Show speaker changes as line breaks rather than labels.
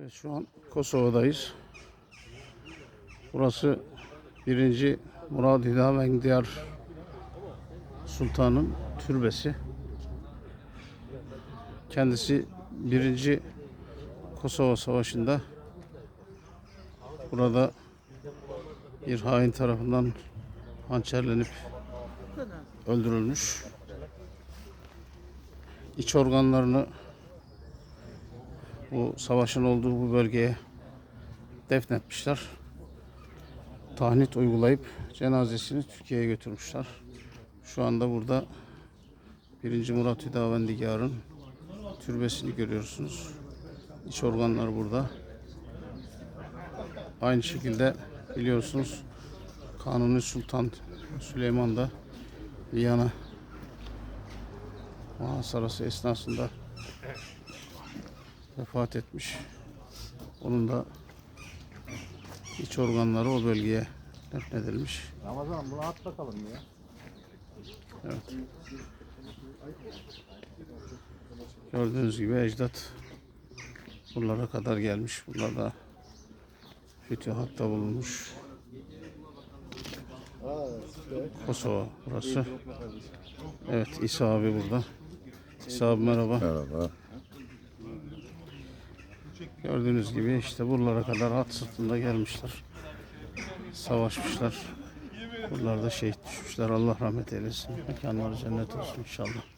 Evet şu an Kosova'dayız. Burası 1. Murad Hidavendiyar Sultan'ın türbesi. Kendisi 1. Kosova Savaşı'nda burada bir hain tarafından hançerlenip öldürülmüş. İç organlarını bu savaşın olduğu bu bölgeye defnetmişler. Tahnit uygulayıp cenazesini Türkiye'ye götürmüşler. Şu anda burada 1. Murat Hüdavendigar'ın türbesini görüyorsunuz. İç organlar burada. Aynı şekilde biliyorsunuz Kanuni Sultan Süleyman da Viyana muhasarası esnasında vefat etmiş. Onun da iç organları o bölgeye defnedilmiş.
Ramazan bunu at bakalım ya.
Evet. Gördüğünüz gibi ecdat buralara kadar gelmiş. Buralarda fütühatta bulunmuş. Kosova burası. Evet İsa abi burada. İsa abi merhaba.
Merhaba.
Gördüğünüz gibi işte buralara kadar at sırtında gelmişler. Savaşmışlar. Buralarda şehit düşmüşler. Allah rahmet eylesin. Mekanları cennet olsun inşallah.